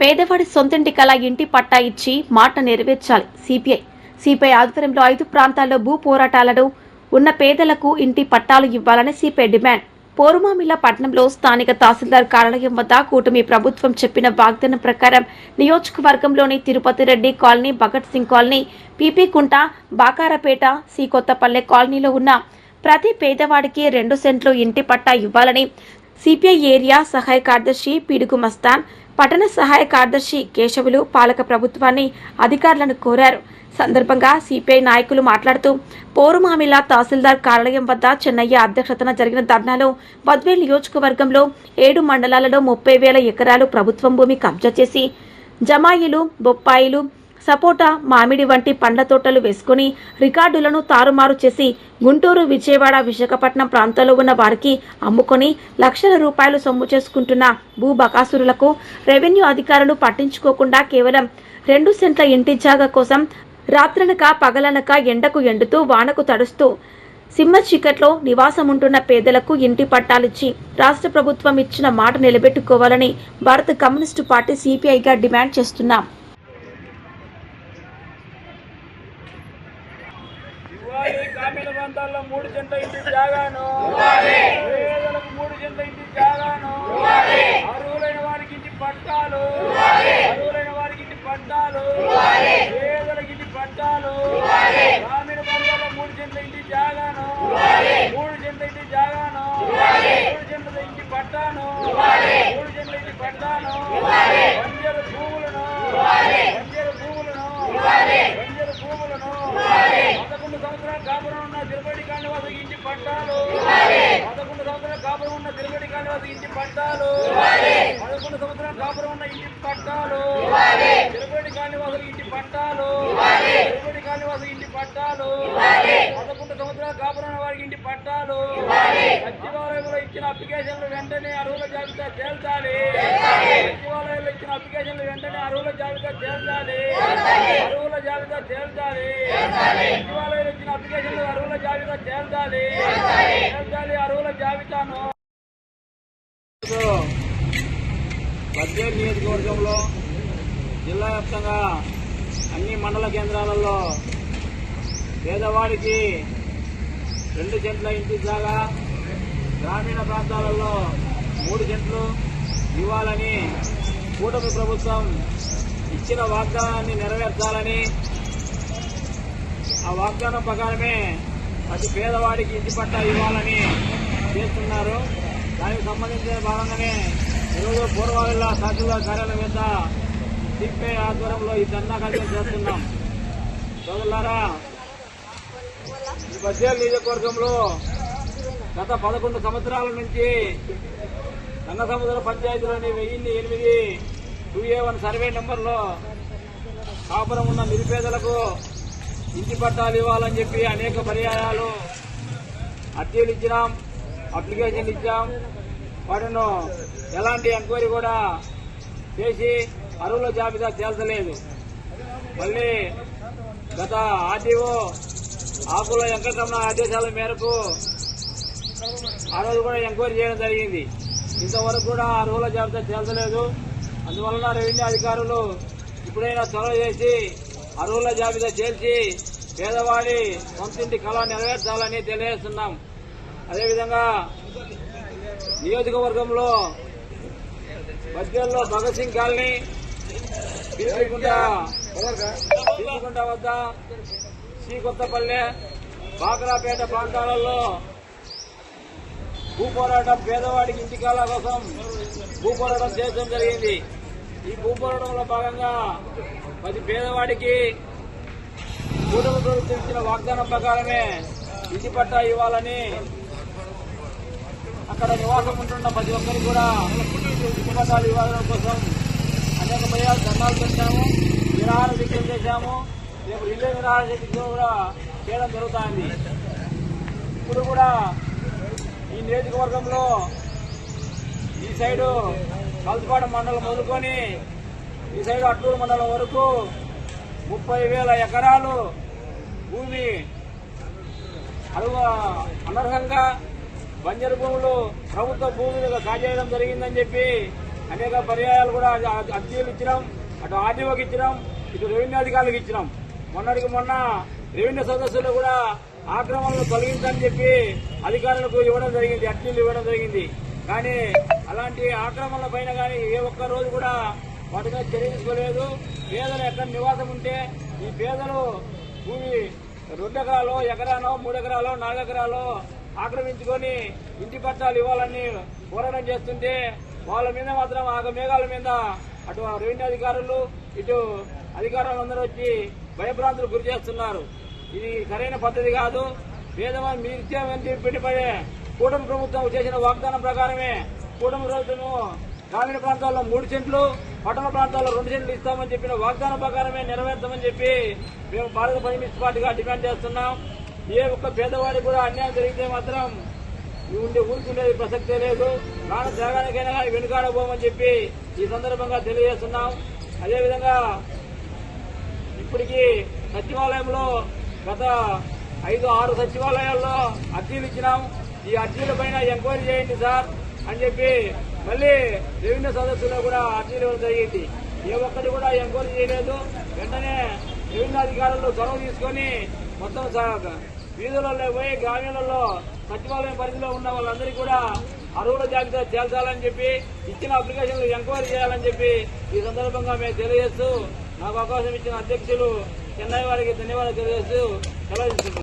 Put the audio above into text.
పేదవాడి సొంతింటి కల ఇంటి పట్టా ఇచ్చి మాట నెరవేర్చాలి. సిపిఐ. సిపిఐ ఆధ్వర్యంలో ఐదు ప్రాంతాల్లో భూ పోరాటాలను ఉన్న పేదలకు ఇంటి పట్టాలు ఇవ్వాలని సిపిఐ డిమాండ్. పోరుమామిల పట్టణంలో స్థానిక తహసీల్దార్ కార్యాలయం వద్ద కూటమి ప్రభుత్వం చెప్పిన వాగ్దానం ప్రకారం నియోజకవర్గంలోని Tirupati Reddy colony Bhagat Singh colony PP Kunta Bakarapeta C Kothapalle కాలనీలో ఉన్న ప్రతి పేదవాడికి రెండు సెంట్లు ఇంటి పట్టా ఇవ్వాలని సిపిఐ ఏరియా సహాయ కార్యదర్శి పిడుగు మస్తాన్ పట్టణ సహాయ కార్యదర్శి కేశవులు పాలక ప్రభుత్వాన్ని అధికారులను కోరారు. సందర్భంగా సిపిఐ నాయకులు మాట్లాడుతూ పోరుమామిల తహసీల్దార్ కార్యాలయం వద్ద చెన్నయ్య అధ్యక్షతన జరిగిన ధర్నాలో బద్వేల్ నియోజకవర్గంలో ఏడు మండలాలలో ముప్పై వేల ఎకరాలు ప్రభుత్వం భూమి కబ్జా చేసి జమాయిలు బొప్పాయిలు సపోటా మామిడి వంటి పండ్ల తోటలు వేసుకుని రికార్డులను తారుమారు చేసి గుంటూరు విజయవాడ విశాఖపట్నం ప్రాంతాల్లో ఉన్న వారికి అమ్ముకొని లక్షల రూపాయలు సొమ్ము చేసుకుంటున్న భూ బకాసురులకు రెవెన్యూ అధికారులు పట్టించుకోకుండా కేవలం రెండు సెంట్ల ఇంటి జాగా కోసం రాత్రనక పగలనక ఎండకు ఎండుతూ వానకు తడుస్తూ సింహ చీకట్లో నివాసముంటున్న పేదలకు ఇంటి పట్టాలిచ్చి రాష్ట్ర ప్రభుత్వం ఇచ్చిన మాట నిలబెట్టుకోవాలని భారత కమ్యూనిస్టు పార్టీ సిపిఐగా డిమాండ్ చేస్తున్నాం గ్రామీణ ప్రాంతాల్లో మూడు సెంట్ల ఇంటి జాగాను పేదలకు మూడు సెంట్ల ఇంటి జాగాను అర్హులైన వారికి ఇంటి పట్టాలు. అర్హులైన వారికి ఇంటి పట్టాలు పేదలకు ఇంటి పట్టాలు గ్రామీణ ప్రాంతాల్లో మూడు సెంట్ల ఇంటి జాగాను మూడు సెంట్ల ఇంటి జాగాను మూడు సెంట్ల ఇంటి పట్టాను మూడు సెంట్ల ఇంటి పట్టాను వంజరు భూములను వంజరు భూములను వంజరు భూములను పదకొండు సంవత్సరాలు కాపురం ఉన్న తిరుపతి కానివాసు ఇంటి పట్టాలు పదకొండు సంవత్సరాలు కాపురం ఉన్న తిరుపతి కానివాసు ఇంటి పట్టాలు పదకొండు సంవత్సరాలు కాపురం ఉన్న ఇంటి పట్టాలు. తిరుపతి కానివాసు ఇంటి పట్టాలు. తిరుపతి కానివాసు ఇంటి పట్టాలు. పదకొండు సంవత్సరాలు కాపురం వారికి ఇంటి పట్టాలు. సచివాలయంలో ఇచ్చిన అప్లికేషన్లు వెంటనే అర్హుల జాబితా చేర్చాలి సచివాలయంలో ఇచ్చిన అప్లికేషన్లు వెంటనే అర్హుల జాబితా చేర్చాలి అర్హుల జాబితా చేర్చాలి సచివాలయంలో ఇచ్చిన అప్లికేషన్లు అర్హుల జాబితా చేర్చాలి చేర్చాలి అర్హుల జాబితాను. బద్వేల్ నియోజకవర్గంలో జిల్లా వ్యాప్తంగా అన్ని మండల కేంద్రాలలో పేదవాడికి రెండు జంట్ల ఇంటి జాగా గ్రామీణ ప్రాంతాలలో మూడు జంట్లు ఇవ్వాలని కూటమి ప్రభుత్వం ఇచ్చిన వాగ్దానాన్ని నెరవేర్చాలని ఆ వాగ్దానం ప్రకారమే ప్రతి పేదవాడికి ఇంటి పట్టా ఇవ్వాలని చేస్తున్నారు. దానికి సంబంధించిన భాగంగానే ఈరోజు పూర్వావిల్ల తహసీల్దార్ కార్యాలయం వద్ద సిపిఐ ఆధ్వర్యంలో ఈ ధర్నా కార్యక్రమం చేస్తున్నాం. సోదరులారా ఈ బద్వేల్ నియోజకవర్గంలో గత పదకొండు సంవత్సరాల నుంచి రంగసముద్ర పంచాయతీలోని వెయ్యిన్ని ఎనిమిది టూ ఏ వన్ సర్వే నెంబర్లో కాపురం ఉన్న నిరుపేదలకు ఇంటి పట్టాలు ఇవ్వాలని చెప్పి అనేక పర్యాయాలు అర్జీలు ఇచ్చినాం అప్లికేషన్ ఇచ్చాం. వాటిను ఎలాంటి ఎంక్వైరీ కూడా చేసి అరువుల జాబితా తేల్చలేదు మళ్ళీ గత ఆర్టీఓ ఆకుల వెంకటరమణ ఆదేశాల మేరకు ఆ రోజు కూడా ఎంక్వైరీ చేయడం జరిగింది. ఇంతవరకు కూడా అర్హుల జాబితా తేల్చలేదు అందువలన రెవెన్యూ అధికారులు ఇప్పుడైనా చొరవ చేసి అర్హుల జాబితా చేర్చి పేదవాడి సొంతింటి కళ నెరవేర్చాలని తెలియజేస్తున్నాం. అదేవిధంగా నియోజకవర్గంలో మధ్యలో భగత్ సింగ్ కాలనీ. పిలిపికుంట వద్ద. శ్రీ కొత్తపల్లె బాకరాపేట ప్రాంతాలలో భూ పోరాటం పేదవాడికి ఇంటికాల కోసం భూ పోరాటం చేయడం జరిగింది. ఈ భూ పోరాటంలో భాగంగా ప్రతి పేదవాడికి కూటమి ప్రభుత్వం ఇచ్చిన వాగ్దానం ప్రకారమే ఇంటి పట్టా ఇవ్వాలని అక్కడ నివాసం ఉంటున్న ప్రతి ఒక్కరికి కూడా ఇంటి పట్టాలు ఇవ్వడం కోసం అనేక పర్యాలు ధర్నాలు పెట్టాము నిరాహార దీక్షలు చేశాము. రేపు రిలే నిరాహార దీక్షలు కూడా చేయడం జరుగుతుంది. ఇప్పుడు కూడా ఈ నియోజకవర్గంలో ఈ సైడు కల్పాడ మండలం మొదలుకొని ఈ సైడు అట్టూరు మండలం వరకు ముప్పై వేల ఎకరాలు భూమి అడుగు అనర్హంగా బంజరు భూములు ప్రభుత్వ భూములుగా కాజేయడం జరిగిందని చెప్పి అనేక పర్యాయాలు కూడా అర్జీలు ఇచ్చినాం అటు ఆర్టీఓకి ఇచ్చినాం ఇటు రెవెన్యూ అధికారులకు ఇచ్చినాం. మొన్నటికి మొన్న రెవెన్యూ సదస్సులో కూడా ఆక్రమణలు తొలగించని చెప్పి అధికారులకు ఇవ్వడం జరిగింది అర్జీలు ఇవ్వడం జరిగింది. కానీ అలాంటి ఆక్రమణల పైన కానీ ఏ ఒక్క రోజు కూడా వాటి మీద చర్య తీసుకోలేదు. పేదలు ఎక్కడ నివాసం ఉంటే ఈ పేదలు భూమి రెండు ఎకరాలు ఎకరాలో మూడు ఎకరాలు నాలుగు ఎకరాలు ఆక్రమించుకొని ఇంటి పట్టాలు ఇవ్వాలని పోరాటం చేస్తుంటే వాళ్ళ మీద మాత్రం ఆగ మేఘాల మీద అటు రెవెన్యూ అధికారులు ఇటు అధికారులందరూ వచ్చి భయభ్రాంతులు గురి చేస్తున్నారు. ఇది సరైన పద్ధతి కాదు. పేదవారు మీరు ఇచ్చామని చెప్పి పెట్టుబడే కూటమి ప్రభుత్వం చేసిన వాగ్దానం ప్రకారమే కూటమి ప్రభుత్వము గ్రామీణ ప్రాంతాల్లో మూడు సెంట్లు పట్టణ ప్రాంతాల్లో రెండు సెంట్లు ఇస్తామని చెప్పిన వాగ్దానం ప్రకారమే నెరవేర్తామని చెప్పి మేము భారత కమ్యూనిస్ట్ పార్టీగా డిమాండ్ చేస్తున్నాం. ఏ ఒక్క పేదవాడికి కూడా అన్యాయం జరిగితే మాత్రం ఉండే ఊరుకుండేది ప్రసక్తే లేదు. ప్రాణ త్యాగానికైనా కానీ వెనుకాడబోమని చెప్పి ఈ సందర్భంగా తెలియజేస్తున్నాం. అదేవిధంగా ఇప్పటికీ సచివాలయంలో గత ఐదు ఆరు సచివాలయాల్లో అర్జీలు ఇచ్చినాం. ఈ అర్జీల పైన ఎంక్వైరీ చేయండి సార్ అని చెప్పి మళ్ళీ రెవెన్యూ సదస్సులో కూడా అర్జీలు ఇవ్వడం జరిగింది. ఏ ఒక్కటి కూడా ఎంక్వైరీ చేయలేదు. వెంటనే రెవెన్యూ అధికారులు చొరవ తీసుకొని మొత్తం స- వీధులలో పోయి గ్రామీణంలో సచివాలయం పరిధిలో ఉన్న వాళ్ళందరికీ కూడా అర్హుల జాబితా చేర్చాలని చెప్పి ఇచ్చిన అప్లికేషన్లు ఎంక్వైరీ చేయాలని చెప్పి ఈ సందర్భంగా మేము తెలియజేస్తూ నాకు అవకాశం ఇచ్చిన అధ్యక్షులు చెన్నై వారికి ధన్యవాదాలు తెలియజేస్తూ సెలవు